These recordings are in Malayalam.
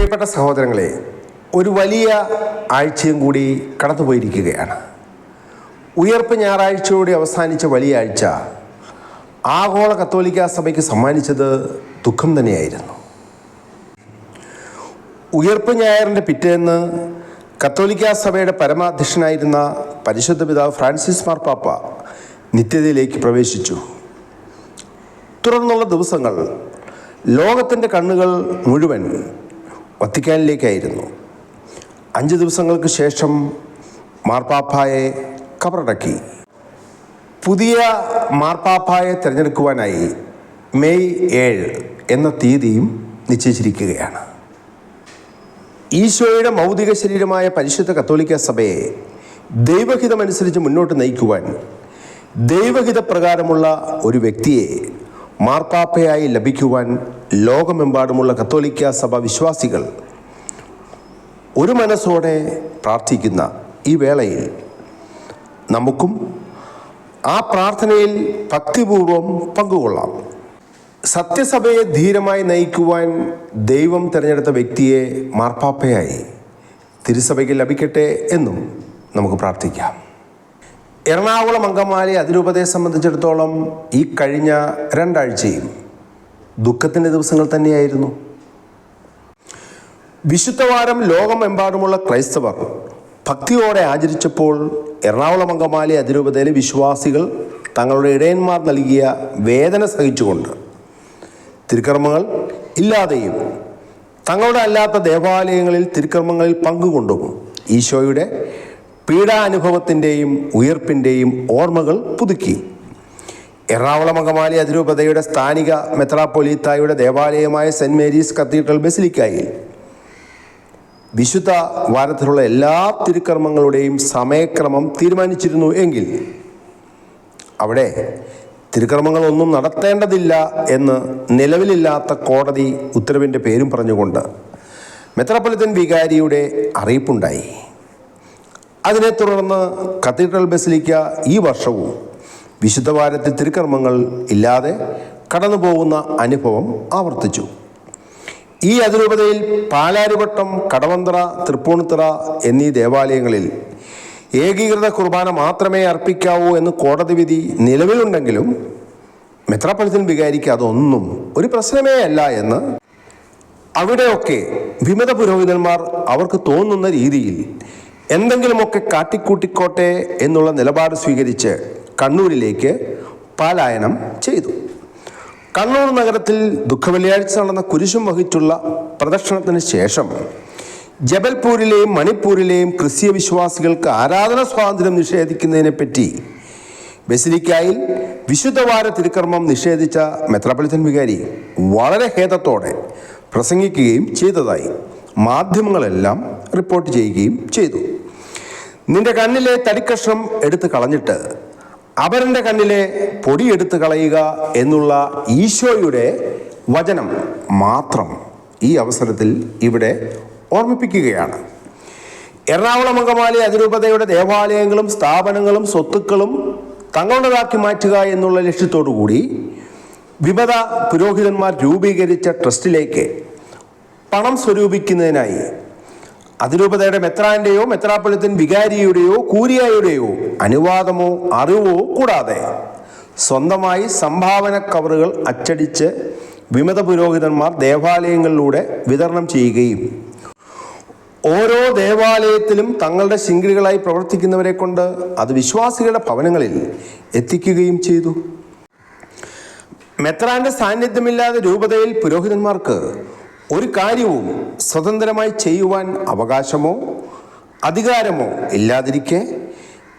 പ്രിയപ്പെട്ട സഹോദരങ്ങളെ ഒരു വലിയ ആഴ്ചയും കൂടി കടന്നുപോയിരിക്കുകയാണ്. ഉയർപ്പ് ഞായറാഴ്ചയോടെ അവസാനിച്ച വലിയ ആഴ്ച ആഗോള കത്തോലിക്ക സഭയ്ക്ക് സമ്മാനിച്ചത് ദുഃഖം തന്നെയായിരുന്നു. ഉയർപ്പ് ഞായറിന്റെ പിറ്റേന്ന് കത്തോലിക്ക സഭയുടെ പരമാധ്യക്ഷനായിരുന്ന പരിശുദ്ധ പിതാവ് ഫ്രാൻസിസ് മാർപ്പാപ്പ നിത്യതയിലേക്ക് പ്രവേശിച്ചു. തുടർന്നുള്ള ദിവസങ്ങൾ ലോകത്തിന്റെ കണ്ണുകൾ മുഴുവൻ വത്തിക്കാനിലേക്കായിരുന്നു. അഞ്ച് ദിവസങ്ങൾക്ക് ശേഷം മാർപ്പാപ്പായെ കബറടക്കി. പുതിയ മാർപ്പാപ്പായെ തിരഞ്ഞെടുക്കുവാനായി മെയ് ഏഴ് എന്ന തീയതിയും നിശ്ചയിച്ചിരിക്കുകയാണ്. ഈശോയുടെ മൗതിക ശരീരമായ പരിശുദ്ധ കത്തോലിക്ക സഭയെ ദൈവഹിതമനുസരിച്ച് മുന്നോട്ട് നയിക്കുവാൻ ദൈവഹിതപ്രകാരമുള്ള ഒരു വ്യക്തിയെ മാർപ്പാപ്പയായി ലഭിക്കുവാൻ ലോകമെമ്പാടുമുള്ള കത്തോലിക്ക സഭ വിശ്വാസികൾ ഒരു മനസ്സോടെ പ്രാർത്ഥിക്കുന്ന ഈ വേളയിൽ നമുക്കും ആ പ്രാർത്ഥനയിൽ ഭക്തിപൂർവം പങ്കുകൊള്ളാം. സത്യസഭയെ ധീരമായി നയിക്കുവാൻ ദൈവം തിരഞ്ഞെടുത്ത വ്യക്തിയെ മാർപ്പാപ്പയായി തിരുസഭയ്ക്ക് ലഭിക്കട്ടെ എന്നും നമുക്ക് പ്രാർത്ഥിക്കാം. എറണാകുളം അങ്കമാലി അതിരൂപതയെ സംബന്ധിച്ചിടത്തോളം ഈ കഴിഞ്ഞ രണ്ടാഴ്ചയും ദുഃഖത്തിന്റെ ദിവസങ്ങൾ തന്നെയായിരുന്നു. വിശുദ്ധവാരം ലോകമെമ്പാടുമുള്ള ക്രൈസ്തവർ ഭക്തിയോടെ ആചരിച്ചപ്പോൾ എറണാകുളം അങ്കമാലി അതിരൂപതയിലെ വിശ്വാസികൾ തങ്ങളുടെ ഇടയന്മാർ നൽകിയ വേദന സഹിച്ചുകൊണ്ട് തിരുക്കർമ്മങ്ങൾ ഇല്ലാതെയും തങ്ങളുടെ അല്ലാത്ത ദേവാലയങ്ങളിൽ തിരുക്കർമ്മങ്ങളിൽ പങ്കുകൊണ്ടും ഈശോയുടെ പീഡാനുഭവത്തിന്റെയും ഉയർപ്പിന്റെയും ഓർമ്മകൾ പുതുക്കി. എറണാകുളം അങ്കമാലി അതിരൂപതയുടെ സ്ഥാനിക മെത്രാപ്പൊലീത്തായുടെ ദേവാലയമായ സെന്റ് മേരീസ് കത്തീഡ്രൽ ബസിലിക്കായി വിശുദ്ധ വാരത്തിലുള്ള എല്ലാ തിരുക്കർമ്മങ്ങളുടെയും സമയക്രമം തീരുമാനിച്ചിരുന്നു എങ്കിൽ അവിടെ തിരുക്കർമ്മങ്ങളൊന്നും നടത്തേണ്ടതില്ല എന്ന് നിലവിലില്ലാത്ത കോടതി ഉത്തരവിന്റെ പേരും പറഞ്ഞുകൊണ്ട് മെത്രാപ്പൊലിത്തൻ വികാരിയുടെ അറിയിപ്പുണ്ടായി. അതിനെ തുടർന്ന് കത്തീഡ്രൽ ബസിലിക്ക ഈ വർഷവും വിശുദ്ധവാരത്തിൽ തിരുക്കർമ്മങ്ങൾ ഇല്ലാതെ കടന്നു പോകുന്ന അനുഭവം ആവർത്തിച്ചു. ഈ അതിരൂപതയിൽ പാലാരിവട്ടം കടവന്തറ തൃപ്പൂണിത്തറ എന്നീ ദേവാലയങ്ങളിൽ ഏകീകൃത കുർബാന മാത്രമേ അർപ്പിക്കാവൂ എന്ന് കോടതി വിധി നിലവിലുണ്ടെങ്കിലും മെത്രാപ്പൊലിത്തൻ വികാരിക്ക് അതൊന്നും ഒരു പ്രശ്നമേ അല്ല എന്ന് അവിടെയൊക്കെ വിമത പുരോഹിതന്മാർ അവർക്ക് തോന്നുന്ന രീതിയിൽ എന്തെങ്കിലുമൊക്കെ കാട്ടിക്കൂട്ടിക്കോട്ടെ എന്നുള്ള നിലപാട് സ്വീകരിച്ച് കണ്ണൂരിലേക്ക് പലായനം ചെയ്തു. കണ്ണൂർ നഗരത്തിൽ ദുഃഖവെള്ളിയാഴ്ച നടന്ന കുരിശും വഹിച്ചുള്ള പ്രദക്ഷിണത്തിന് ശേഷം ജബൽപൂരിലെയും മണിപ്പൂരിലെയും ക്രിസ്തീയ വിശ്വാസികൾക്ക് ആരാധന സ്വാതന്ത്ര്യം നിഷേധിക്കുന്നതിനെ പറ്റി ബസിലിക്കായിൽ വിശുദ്ധവാര തിരുക്കർമ്മം നിഷേധിച്ച മെത്രാപ്പൊലിത്തൻ വികാരി വളരെ ഖേദത്തോടെ പ്രസംഗിക്കുകയും ചെയ്തതായി മാധ്യമങ്ങളെല്ലാം റിപ്പോർട്ട് ചെയ്യുകയും ചെയ്തു. നിന്റെ കണ്ണിലെ തടിക്കഷ്ണം എടുത്തു കളഞ്ഞിട്ട് അവരുടെ കണ്ണിലെ പൊടി എടുത്ത് കളയുക എന്നുള്ള ഈശോയുടെ വചനം മാത്രം ഈ അവസരത്തിൽ ഇവിടെ ഓർമ്മിപ്പിക്കുകയാണ്. എറണാകുളം അങ്കമാലി അതിരൂപതയുടെ ദേവാലയങ്ങളും സ്ഥാപനങ്ങളും സ്വത്തുക്കളും തങ്ങളുടേതാക്കി മാറ്റുക എന്നുള്ള ലക്ഷ്യത്തോടു കൂടി വിമത പുരോഹിതന്മാർ രൂപീകരിച്ച ട്രസ്റ്റിലേക്ക് പണം സ്വരൂപിക്കുന്നതിനായി അതിരൂപതയുടെ മെത്രാന്റെയോ മെത്രാപ്പള്ളിത്തൻ വികാരിയുടെയോ കൂരിയായുടെയോ അനുവാദമോ അറിവോ കൂടാതെ സ്വന്തമായി സംഭാവന കവറുകൾ അച്ചടിച്ച് വിമത പുരോഹിതന്മാർ ദേവാലയങ്ങളിലൂടെ വിതരണം ചെയ്യുകയും ഓരോ ദേവാലയത്തിലും തങ്ങളുടെ ശിങ്കിളികളായി പ്രവർത്തിക്കുന്നവരെ കൊണ്ട് അത് വിശ്വാസികളുടെ ഭവനങ്ങളിൽ എത്തിക്കുകയും ചെയ്തു. മെത്രാന്റെ സാന്നിധ്യമില്ലാതെ രൂപതയിൽ പുരോഹിതന്മാർക്ക് ഒരു കാര്യവും സ്വതന്ത്രമായി ചെയ്യുവാൻ അവകാശമോ അധികാരമോ ഇല്ലാതിരിക്കെ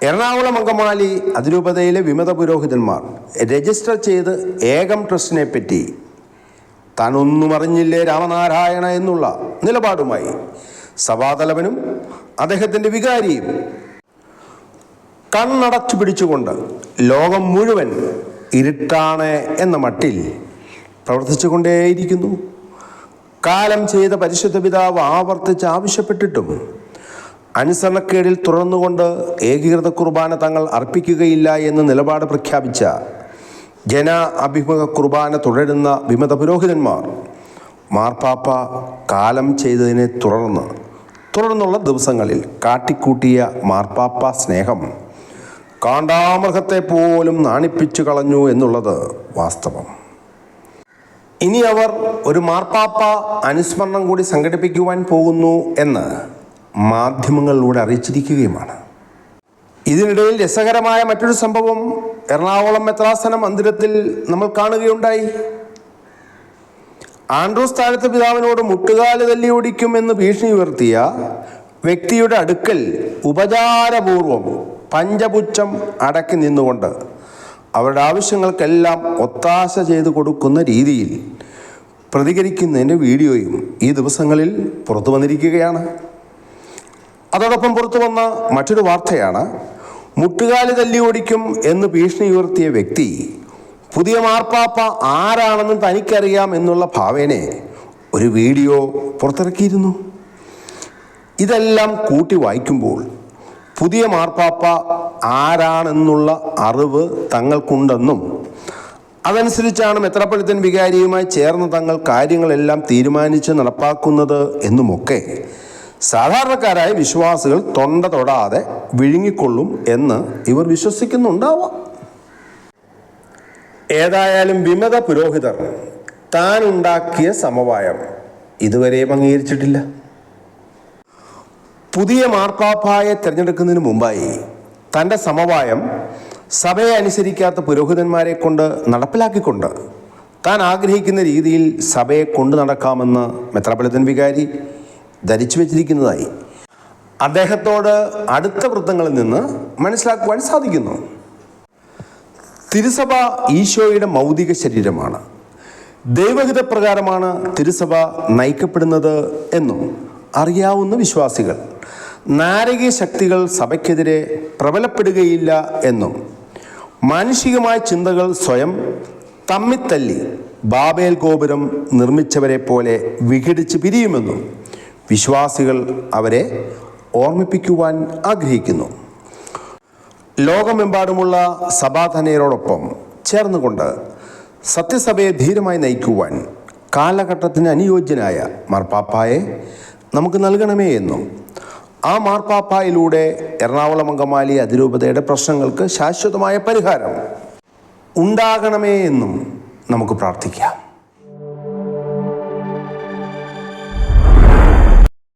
എറണാകുളം അങ്കമാലി അതിരൂപതയിലെ വിമത പുരോഹിതന്മാർ രജിസ്റ്റർ ചെയ്ത് ഏകം ട്രസ്റ്റിനെ പറ്റി താനൊന്നും അറിഞ്ഞില്ലേ രാമനാരായണ എന്നുള്ള നിലപാടുമായി സഭാതലവനും അദ്ദേഹത്തിന്റെ വികാരിയും കണ്ണടച്ചു പിടിച്ചുകൊണ്ട് ലോകം മുഴുവൻ ഇരുട്ടാണ് എന്ന മട്ടിൽ പ്രവർത്തിച്ചുകൊണ്ടേയിരിക്കുന്നു. കാലം ചെയ്ത പരിശുദ്ധ പിതാവ് ആവർത്തിച്ച് ആവശ്യപ്പെട്ടിട്ടും അനുസരണക്കേടിൽ തുറന്നുകൊണ്ട് ഏകീകൃത കുർബാന തങ്ങൾ അർപ്പിക്കുകയില്ല എന്ന് നിലപാട് പ്രഖ്യാപിച്ച ജന അഭിമുഖ കുർബാന തുടരുന്ന വിമത പുരോഹിതന്മാർ മാർപ്പാപ്പ കാലം ചെയ്തതിനെ തുടർന്ന് തുടർന്നുള്ള ദിവസങ്ങളിൽ കാട്ടിക്കൂട്ടിയ മാർപ്പാപ്പ സ്നേഹം കാണ്ടാമൃഗത്തെ പോലും നാണിപ്പിച്ചു കളഞ്ഞു എന്നുള്ളത് വാസ്തവം. ഇനി അവർ ഒരു മാർപ്പാപ്പ അനുസ്മരണം കൂടി സംഘടിപ്പിക്കുവാൻ പോകുന്നു എന്ന് മാധ്യമങ്ങളിലൂടെ അറിയിച്ചിരിക്കുകയുമാണ്. ഇതിനിടയിൽ രസകരമായ മറ്റൊരു സംഭവം എറണാകുളം മെത്രാസന മന്ദിരത്തിൽ നമ്മൾ കാണുകയുണ്ടായി. ആൻഡ്രൂസ് താഴത്തെ പിതാവിനോട് മുട്ടുകാൽ തല്ലി ഓടിക്കുമെന്ന് ഭീഷണി ഉയർത്തിയ വ്യക്തിയുടെ അടുക്കൽ ഉപചാരപൂർവം പഞ്ചപുച്ഛം അടക്കി നിന്നുകൊണ്ട് അവരുടെ ആവശ്യങ്ങൾക്കെല്ലാം ഒത്താശ ചെയ്തു കൊടുക്കുന്ന രീതിയിൽ പ്രതികരിക്കുന്നതിന്റെ വീഡിയോയും ഈ ദിവസങ്ങളിൽ പുറത്തു വന്നിരിക്കുകയാണ്. അതോടൊപ്പം പുറത്തു വന്ന മറ്റൊരു വാർത്തയാണ് മുട്ടുകാൽ തല്ലി ഓടിക്കും എന്ന് ഭീഷണി ഉയർത്തിയ വ്യക്തി പുതിയ മാർപ്പാപ്പ ആരാണെന്ന് തനിക്കറിയാം എന്നുള്ള ഭാവേനെ ഒരു വീഡിയോ പുറത്തിറക്കിയിരുന്നു. ഇതെല്ലാം കൂട്ടി വായിക്കുമ്പോൾ പുതിയ മാർപ്പാപ്പ ആരാണെന്നുള്ള അറിവ് തങ്ങൾക്കുണ്ടെന്നും അതനുസരിച്ചാണ് മെത്രപ്പൊളിത്തൻ വികാരിയുമായി ചേർന്ന് തങ്ങൾ കാര്യങ്ങളെല്ലാം തീരുമാനിച്ച് നടപ്പാക്കുന്നത് എന്നുമൊക്കെ സാധാരണക്കാരായ വിശ്വാസികൾ തൊണ്ട തൊടാതെ വിഴുങ്ങിക്കൊള്ളും എന്ന് ഇവർ വിശ്വസിക്കുന്നുണ്ടാവാം. ഏതായാലും വിമത പുരോഹിതർ താൻ ഉണ്ടാക്കിയ സമവായം ഇതുവരെയും അംഗീകരിച്ചിട്ടില്ല. പുതിയ മാർപ്പാപ്പായെ തിരഞ്ഞെടുക്കുന്നതിന് മുമ്പായി തന്റെ സമവായം സഭയെ അനുസരിക്കാത്ത പുരോഹിതന്മാരെ കൊണ്ട് നടപ്പിലാക്കിക്കൊണ്ട് താൻ ആഗ്രഹിക്കുന്ന രീതിയിൽ സഭയെ കൊണ്ടു നടക്കാമെന്ന് മെത്രാപൊലിത്തൻ വികാരി ധരിച്ചു വച്ചിരിക്കുന്നതായി. അദ്ദേഹത്തോട് അടുത്ത വൃത്തങ്ങളിൽ നിന്ന് മനസ്സിലാക്കുവാൻ സാധിക്കുന്നു. തിരുസഭ ഈശോയുടെ മൗതിക ശരീരമാണ്. ദൈവഹിതപ്രകാരമാണ് തിരുസഭ നയിക്കപ്പെടുന്നത് എന്നും അറിയാവുന്ന വിശ്വാസികൾ നാരകീയ ശക്തികൾ സഭയ്ക്കെതിരെ പ്രബലപ്പെടുകയില്ല എന്നും മാനുഷികമായ ചിന്തകൾ സ്വയം തമ്മിത്തല്ലി ബാബേൽ ഗോപുരം നിർമ്മിച്ചവരെ പോലെ വിഘടിച്ച് പിരിയുമെന്നും വിശ്വാസികൾ അവരെ ഓർമ്മിപ്പിക്കുവാൻ ആഗ്രഹിക്കുന്നു. ലോകമെമ്പാടുമുള്ള സഭാധനയരോടൊപ്പം ചേർന്നുകൊണ്ട് സത്യസഭയെ ധീരമായി നയിക്കുവാൻ കാലഘട്ടത്തിന് അനുയോജ്യനായ മാർപ്പാപ്പായെ നമുക്ക് നൽകണമേ എന്നും ആ മാർപ്പാപ്പായിലൂടെ എറണാകുളം അങ്കമാലി അതിരൂപതയുടെ പ്രശ്നങ്ങൾക്ക് ശാശ്വതമായ പരിഹാരം ഉണ്ടാകണമേ എന്നും നമുക്ക് പ്രാർത്ഥിക്കാം.